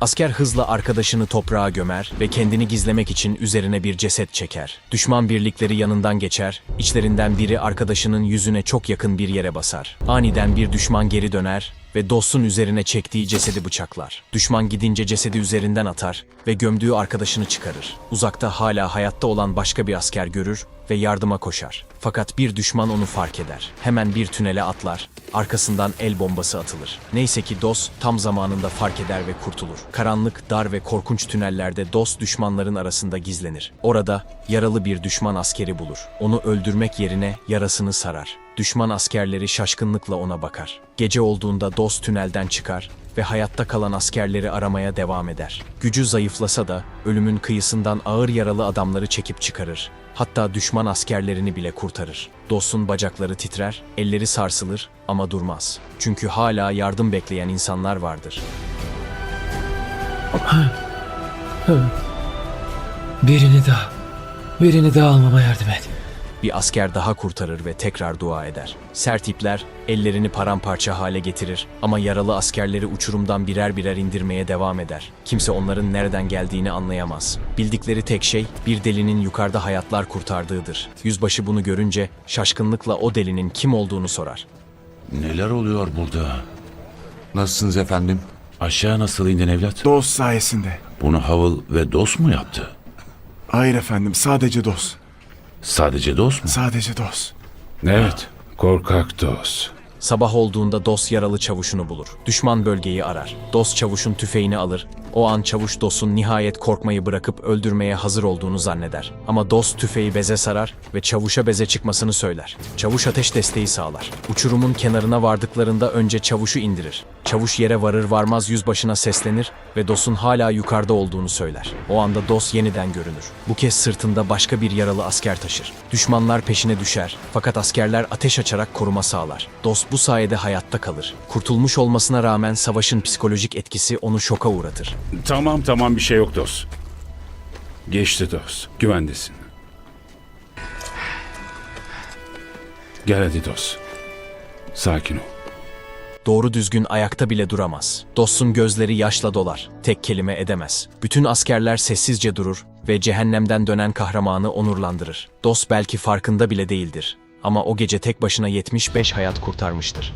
Asker hızla arkadaşını toprağa gömer ve kendini gizlemek için üzerine bir ceset çeker. Düşman birlikleri yanından geçer, içlerinden biri arkadaşının yüzüne çok yakın bir yere basar. Aniden bir düşman geri döner ve dostun üzerine çektiği cesedi bıçaklar. Düşman gidince cesedi üzerinden atar ve gömdüğü arkadaşını çıkarır. Uzakta hala hayatta olan başka bir asker görür ve yardıma koşar. Fakat bir düşman onu fark eder. Hemen bir tünele atlar, arkasından el bombası atılır. Neyse ki Dos tam zamanında fark eder ve kurtulur. Karanlık, dar ve korkunç tünellerde Dos düşmanların arasında gizlenir. Orada yaralı bir düşman askeri bulur. Onu öldürmek yerine yarasını sarar. Düşman askerleri şaşkınlıkla ona bakar. Gece olduğunda Dos tünelden çıkar ve hayatta kalan askerleri aramaya devam eder. Gücü zayıflasa da ölümün kıyısından ağır yaralı adamları çekip çıkarır. Hatta düşman askerlerini bile kurtarır. Dost'un bacakları titrer, elleri sarsılır ama durmaz. Çünkü hala yardım bekleyen insanlar vardır. Birini daha, birini daha almama yardım et. Bir asker daha kurtarır ve tekrar dua eder. Sert ipler ellerini paramparça hale getirir ama yaralı askerleri uçurumdan birer birer indirmeye devam eder. Kimse onların nereden geldiğini anlayamaz. Bildikleri tek şey bir delinin yukarıda hayatlar kurtardığıdır. Yüzbaşı bunu görünce şaşkınlıkla o delinin kim olduğunu sorar. Neler oluyor burada? Nasılsınız efendim? Aşağı nasıl indin evlat? Dost sayesinde. Bunu Havıl ve Dos mu yaptı? Hayır efendim sadece dost. Sadece Dos mu? Sadece dost. Evet, korkak Dos. Sabah olduğunda Dos yaralı çavuşunu bulur. Düşman bölgeyi arar. Dos çavuşun tüfeğini alır. O an çavuş Dos'un nihayet korkmayı bırakıp öldürmeye hazır olduğunu zanneder. Ama Dos tüfeği beze sarar ve çavuşa beze çıkmasını söyler. Çavuş ateş desteği sağlar. Uçurumun kenarına vardıklarında önce çavuşu indirir. Çavuş yere varır varmaz yüzbaşına seslenir ve Dos'un hala yukarıda olduğunu söyler. O anda Dos yeniden görünür. Bu kez sırtında başka bir yaralı asker taşır. Düşmanlar peşine düşer fakat askerler ateş açarak koruma sağlar. Dos bu sayede hayatta kalır. Kurtulmuş olmasına rağmen savaşın psikolojik etkisi onu şoka uğratır. Tamam tamam bir şey yok Dos. Geçti Dos, güvendesin. Gel hadi Dos. Sakin ol. Doğru düzgün ayakta bile duramaz. Dost'un gözleri yaşla dolar. Tek kelime edemez. Bütün askerler sessizce durur ve cehennemden dönen kahramanı onurlandırır. Dost belki farkında bile değildir. Ama o gece tek başına 75 hayat kurtarmıştır.